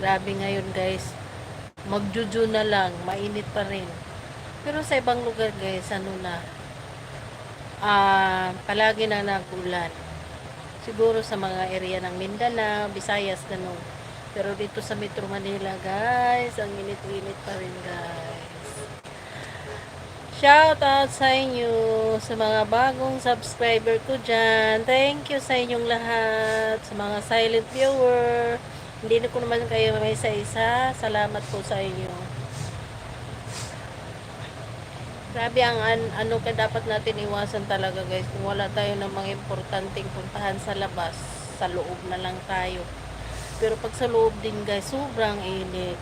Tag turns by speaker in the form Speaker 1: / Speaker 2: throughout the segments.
Speaker 1: Grabe ngayon guys. Magjuju na lang, mainit pa rin. Pero sa ibang lugar guys, ano na, ah, palagi na nagulan. Siguro sa mga area ng Mindanao, Visayas, ganun. Pero dito sa Metro Manila guys, ang init-init pa rin guys. Shout out sa inyo sa mga bagong subscriber ko dyan. Thank you sa inyong lahat. Sa mga silent viewer. Hindi na ko naman kayo may isa-isa. Salamat po sa inyo. Grabe ang an- ano ka dapat natin iwasan talaga guys. Kung wala tayo ng mga importanteng puntahan sa labas, sa loob na lang tayo. Pero pag sa loob din guys, sobrang init.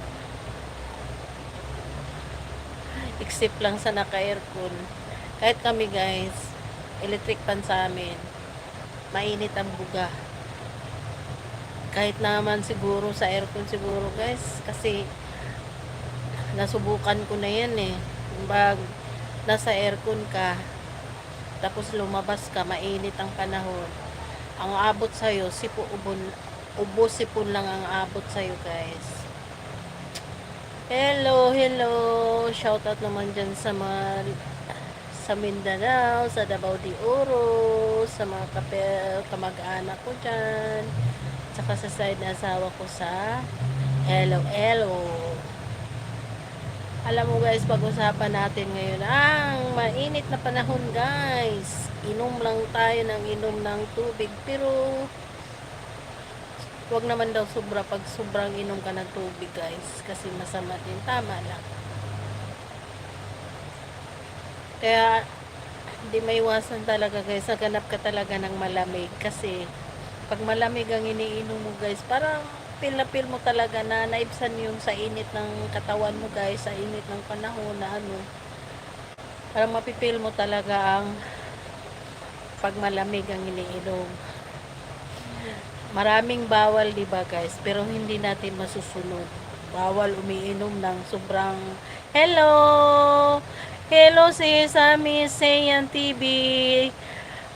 Speaker 1: Except lang sa naka-aircon. Kahit kami guys, electric pan sa amin. Mainit ang buga. Kahit naman siguro sa aircon siguro guys. Kasi nasubukan ko na yan eh. Bag nasa aircon ka, tapos lumabas ka, mainit ang panahon. Ang abot sa'yo, sipo ubon, ubo sipon lang ang abot sa'yo guys. Hello, hello. Shoutout naman dyan sa mga sa Mindanao, sa Davao de Oro, sa mga kamag-anak ko dyan, tsaka sa side na asawa ko sa Hello, hello. Alam mo guys, pag-usapan natin ngayon ang mainit na panahon guys. Inom lang tayo ng inom ng tubig pero wag naman daw sobra pag sobrang inom ka ng tubig guys kasi masama din tama lang kaya hindi maiwasan talaga guys naganap ka talaga ng malamig kasi pag malamig ang iniinom mo guys parang feel na feel mo talaga na naibsan yung sa init ng katawan mo guys sa init ng panahon na ano. Parang mapipil mo talaga ang pag malamig ang iniinom. Maraming bawal di ba guys? Pero hindi natin masusunod. Bawal umiinom ng sobrang hello! Hello sis. Ami Sayan TV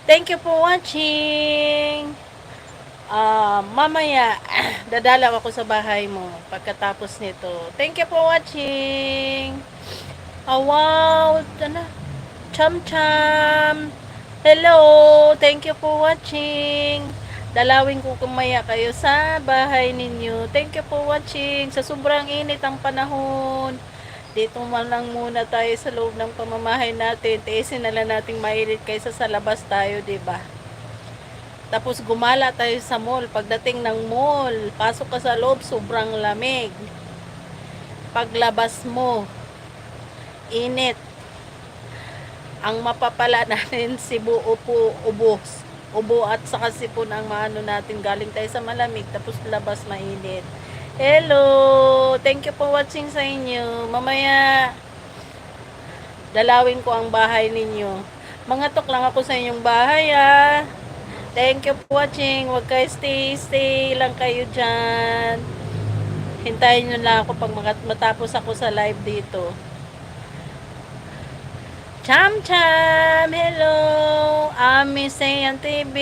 Speaker 1: thank you for watching Ah, mamaya dadalaw ako sa bahay mo pagkatapos nito thank you for watching oh wow ano cham cham hello thank you for watching dalawin ko kumaya kayo sa bahay ninyo. Thank you for watching. Sa sobrang init ang panahon, dito man lang muna tayo sa loob ng pamamahay natin. Tiisin na lang nating mainit kaysa sa labas tayo, 'di ba? Tapos gumala tayo sa mall. Pagdating ng mall, pasok ka sa loob, sobrang lamig. Paglabas mo, init. Ang mapapala natin, Cebu, upo, ubos ubo at saka sipon ang maano natin. Galing tayo sa malamig tapos labas mainit. Hello! Thank you for watching sa inyo. Mamaya dalawin ko ang bahay ninyo. Mga tok lang ako sa inyong bahay ah thank you for watching wag kayo stay stay lang kayo dyan hintayin nyo lang ako pag matapos ako sa live dito Cham Cham! Hello! Ami Sayan TV.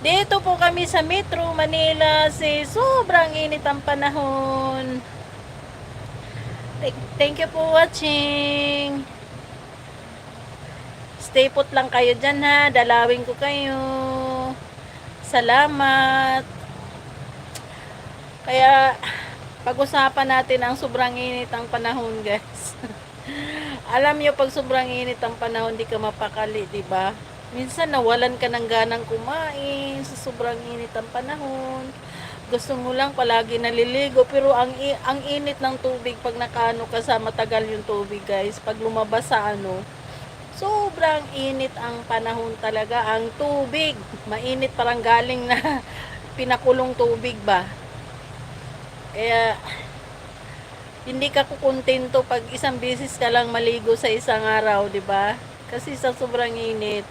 Speaker 1: Dito po kami sa Metro Manila. Si sobrang init ang panahon. Thank you for watching. Stay put lang kayo dyan ha. Dalawin ko kayo. Salamat. Kaya pag-usapan natin ang sobrang init ang panahon guys. Alam niyo pag sobrang init ang panahon, di ka mapakali, di ba? Minsan nawalan ka ng ganang kumain sa sobrang init ang panahon. Gusto mo lang palagi naliligo pero ang ang init ng tubig pag nakaano ka sa matagal yung tubig, guys. Pag lumabas sa ano, sobrang init ang panahon talaga. Ang tubig, mainit parang galing na pinakulong tubig ba. Kaya hindi ka kukontento pag isang beses ka lang maligo sa isang araw, di ba? Kasi sa sobrang init.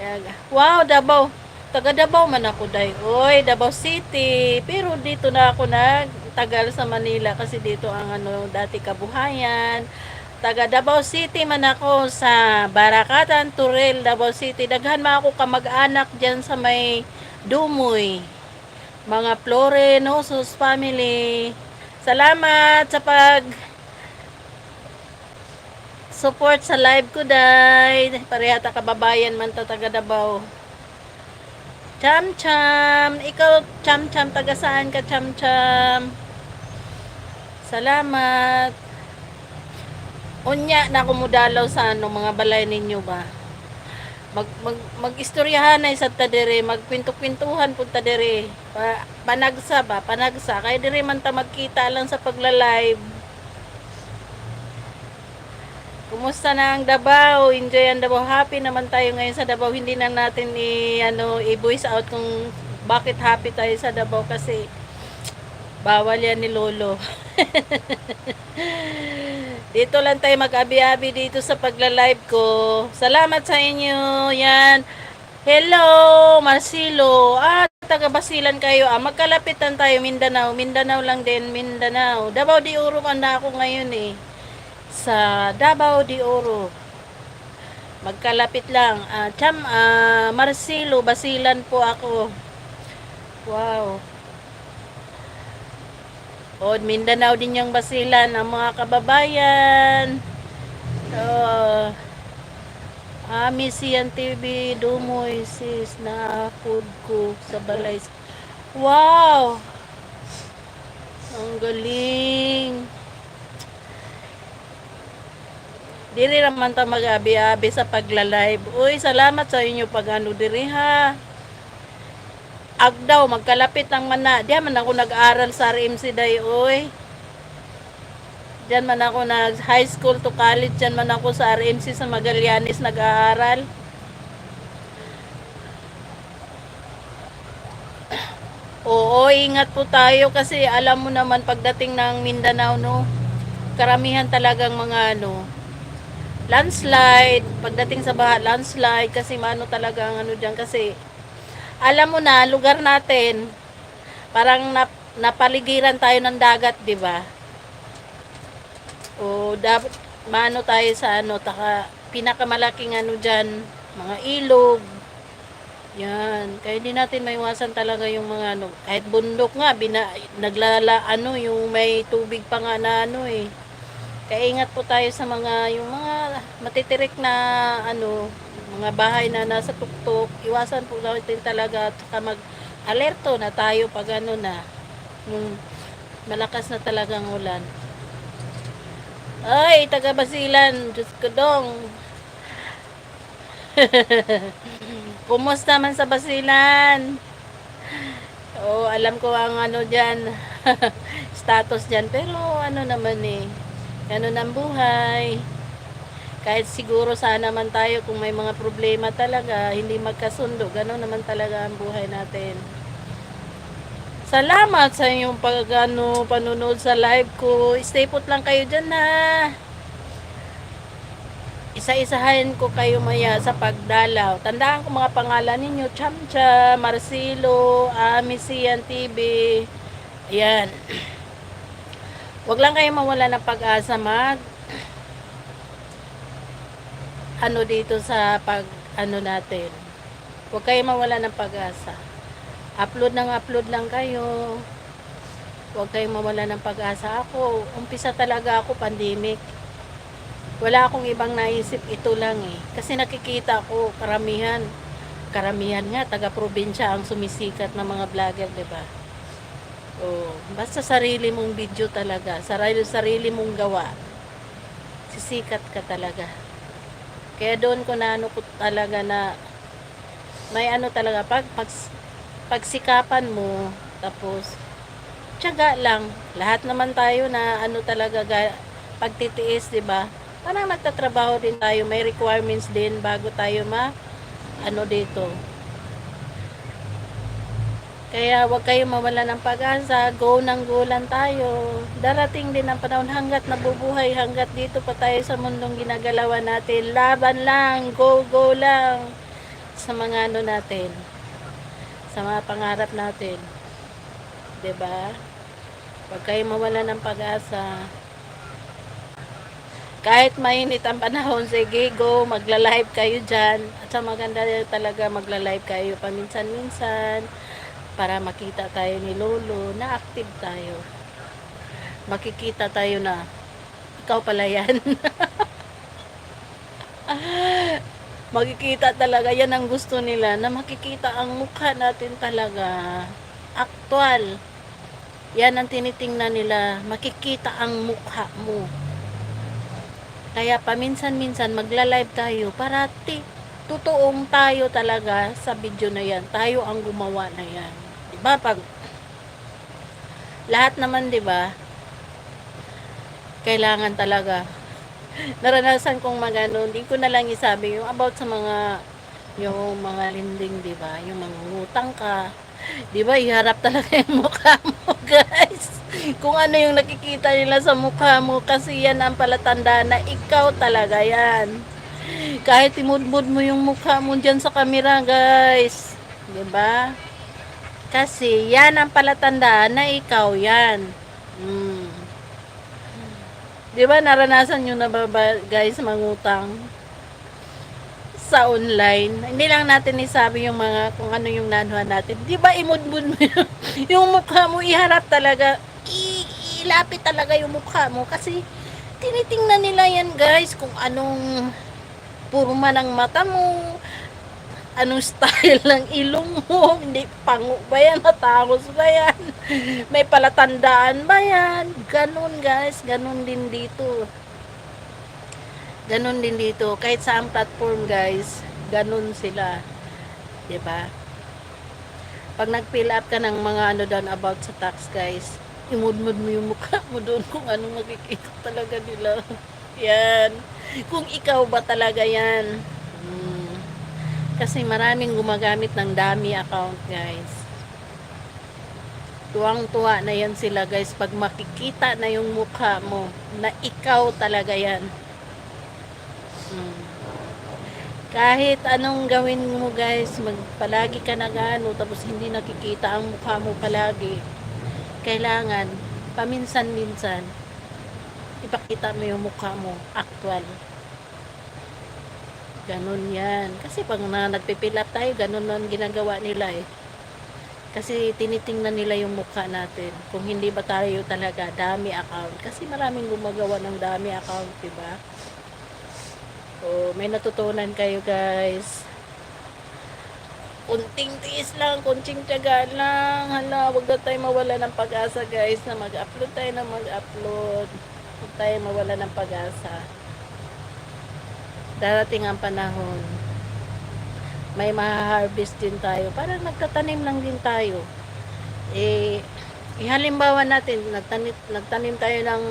Speaker 1: Kaya, wow, Davao. Taga Davao man ako, day. Oy, Davao City. Pero dito na ako nagtagal sa Manila kasi dito ang ano, dati kabuhayan. Taga Davao City man ako sa Barakatan, Turel, Davao City. Daghan man ako kamag-anak dyan sa may Dumoy. mga Flore Nosos family. Salamat sa pag support sa live ko, day. Parehata kababayan man ta taga Davao. Cham Cham, ikaw Cham Cham taga saan ka Cham Cham? Salamat. Unya na kumudalaw sa ano mga balay ninyo ba? Mag mag magistoryahan ay sa tadere, magkwento-kwentuhan pud tadere. Pa, panagsa ba, panagsa kay dire man ta magkita lang sa pagla-live. Kumusta na ang Davao? Enjoy ang Davao. Happy naman tayo ngayon sa Davao. Hindi na natin i ano i-voice out kung bakit happy tayo sa Davao kasi bawal yan ni Lolo. dito lang tayo mag-abi-abi dito sa pagla-live ko. Salamat sa inyo. Yan. Hello, Marcelo. Ah, taga Basilan kayo. Ah, magkalapitan tayo Mindanao. Mindanao lang din, Mindanao. Davao di Oro na ako ngayon eh sa Davao de Oro. Magkalapit lang. Ah, Cham, ah, Marcelo, Basilan po ako. Wow. O, Mindanao din yung Basilan, ang mga kababayan. Uh, Ami Siyan TV, Dumoy, sis, na food ko sa balay. Wow! Ang galing! Diri naman ta mag-abi-abi sa pagla-live. Uy, salamat sa inyo pag ano diri ha. Agdaw, magkalapit ang mana. Diyan man ako nag-aral sa RMC day, uy. Diyan man ako nag high school to college, diyan man ako sa RMC sa Magallanes nag-aaral. Oo, ingat po tayo kasi alam mo naman pagdating ng Mindanao, no, karamihan talagang mga ano, landslide, pagdating sa baha, landslide, kasi mano talaga ang ano dyan, kasi alam mo na, lugar natin, parang nap, napaligiran tayo ng dagat, di ba? O, dapat, mano tayo sa ano, taka, pinakamalaking ano dyan, mga ilog, yan, kaya hindi natin maiwasan talaga yung mga ano, kahit bundok nga, bina, naglala, ano, yung may tubig pa nga na ano eh, Kaingat po tayo sa mga yung mga matitirik na ano, mga bahay na nasa tuktok. Iwasan po natin talaga at mag-alerto na tayo pag ano na yung malakas na talagang ulan. Ay, taga Basilan, Diyos ko dong. Kumusta man sa Basilan? Oo, alam ko ang ano dyan, status dyan. Pero ano naman eh, Ganun ang buhay. Kahit siguro sana man tayo kung may mga problema talaga, hindi magkasundo, ganun naman talaga ang buhay natin. Salamat sa inyong pag ano, panunod sa live ko. Stay put lang kayo dyan na. Isa-isahin ko kayo maya sa pagdalaw. Tandaan ko mga pangalan ninyo. Chamcha, Marcelo, Amisian TV. Ayan. Huwag lang kayo mawala ng pag-asa mag ano dito sa pag ano natin. Huwag kayo mawala ng pag-asa. Upload ng upload lang kayo. Huwag kayong mawala ng pag-asa. Ako, umpisa talaga ako pandemic. Wala akong ibang naisip, ito lang eh. Kasi nakikita ko karamihan, karamihan nga, taga-probinsya ang sumisikat ng mga vlogger, 'di ba? Oh, basta sarili mong video talaga, sarili sarili mong gawa. Sisikat ka talaga. Kaya doon ko na ano ko talaga na may ano talaga pag, pag pagsikapan mo tapos tiyaga lang. Lahat naman tayo na ano talaga ga, pagtitiis, 'di ba? Parang nagtatrabaho din tayo, may requirements din bago tayo ma ano dito, kaya wag kayo mawala ng pag-asa, go nang go lang tayo. Darating din ang panahon hanggat nabubuhay, hanggat dito pa tayo sa mundong ginagalawan natin. Laban lang, go go lang sa mga ano natin. Sa mga pangarap natin. 'Di ba? Wag kayo mawala ng pag-asa. Kahit mainit ang panahon, sige go, magla-live kayo dyan. At sa maganda talaga magla-live kayo paminsan-minsan para makita tayo ni Lolo na active tayo. Makikita tayo na ikaw pala yan. makikita talaga yan ang gusto nila na makikita ang mukha natin talaga aktual yan ang tinitingnan nila makikita ang mukha mo kaya paminsan-minsan magla-live tayo para ti totoong tayo talaga sa video na yan tayo ang gumawa na yan diba pag lahat naman diba kailangan talaga naranasan kong magano, hindi ko na lang isabi yung about sa mga yung mga linding, 'di ba? Yung mga ngutang ka. 'Di ba? Iharap talaga yung mukha mo, guys. Kung ano yung nakikita nila sa mukha mo kasi yan ang palatanda na ikaw talaga yan. Kahit imudmud mo yung mukha mo diyan sa camera, guys. ba? Kasi yan ang palatandaan na ikaw yan. Hmm. Di ba naranasan nyo na ba, guys mangutang sa online? Hindi lang natin isabi yung mga kung ano yung nanuhan natin. Di ba imudmud mo yung, yung mukha mo iharap talaga. I, ilapit talaga yung mukha mo kasi tinitingnan nila yan guys kung anong purma ng mata mo. Anong style ng ilong mo? Hindi pango ba yan? Matangos ba yan? May palatandaan ba yan? Ganun guys. Ganun din dito. Ganun din dito. Kahit sa ang platform guys ganun sila. Ba pag nag-fill up ka ng mga ano doon about sa tax guys imudmud mo yung mukha mo doon kung anong makikita talaga nila yan. Kung ikaw ba talaga yan. Hmm. kasi maraming gumagamit ng dami account guys. Tuwang-tuwa na yan sila guys pag makikita na yung mukha mo na ikaw talaga yan. Hmm. kahit anong gawin mo guys mag, palagi ka nagano tapos hindi nakikita ang mukha mo palagi kailangan paminsan-minsan ipakita mo yung mukha mo actual ganun yan kasi pag na nagpipilap tayo ganun ang ginagawa nila eh kasi tinitingnan nila yung mukha natin. Kung hindi ba tayo talaga dami account. Kasi maraming gumagawa ng dami account, di ba? So, may natutunan kayo, guys. Kunting tiis lang, kunting tiyaga lang. Hala, wag na tayo mawala ng pag-asa, guys, na mag-upload tayo na mag-upload. Huwag tayo mawala ng pag-asa. Darating ang panahon may ma-harvest din tayo. Parang nagtatanim lang din tayo. Eh, ihalimbawa natin, nagtanim, nagtanim tayo ng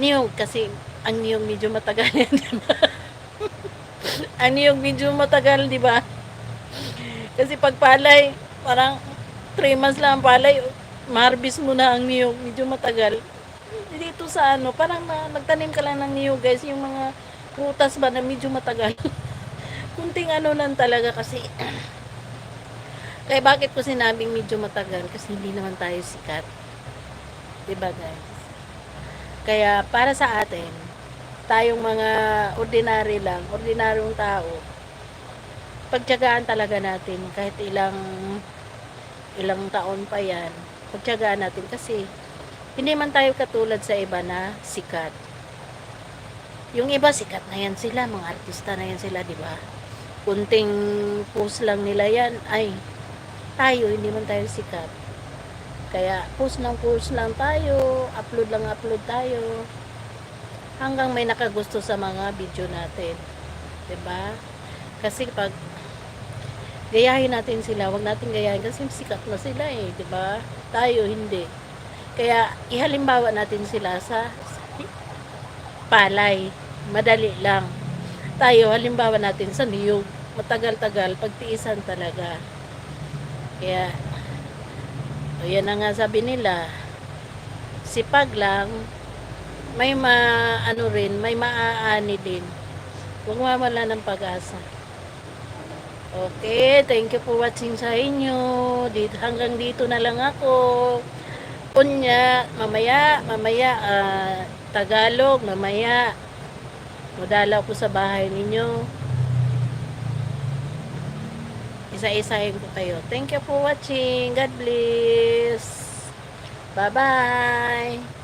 Speaker 1: niyog kasi ang niyog medyo matagal yan, di ba? ang niyog medyo matagal, di ba? Kasi pag palay, parang 3 months lang ang palay, ma-harvest mo na ang niyog, medyo matagal. Dito sa ano, parang na, nagtanim ka lang ng niyog, guys, yung mga prutas ba na medyo matagal. kunting ano lang talaga kasi. Kaya bakit ko sinabing medyo matagal? Kasi hindi naman tayo sikat. Ba guys? Kaya para sa atin tayong mga ordinary lang ordinaryong tao pagtiyagaan talaga natin kahit ilang ilang taon pa yan pagtiyagaan natin kasi hindi man tayo katulad sa iba na sikat yung iba sikat na yan sila mga artista na yan sila di ba kunting post lang nila yan, ay, tayo, hindi man tayo sikat. Kaya, post ng post lang tayo, upload lang upload tayo, hanggang may nakagusto sa mga video natin. 'di ba Kasi pag gayahin natin sila, wag natin gayahin kasi sikat na sila eh, 'di ba Tayo hindi. Kaya ihalimbawa natin sila sa palay. Madali lang tayo, halimbawa natin sa niyog, matagal-tagal, pagtiisan talaga. Kaya, o yan na nga sabi nila, sipag lang, may ma, ano rin, may maaani din. Huwag mamala ng pag-asa. Okay, thank you for watching sa inyo. Dito, hanggang dito na lang ako. Kunya, mamaya, mamaya, uh, Tagalog, mamaya, Madala ko sa bahay ninyo. isa-isahin ko kayo. Thank you for watching. God bless. Bye-bye.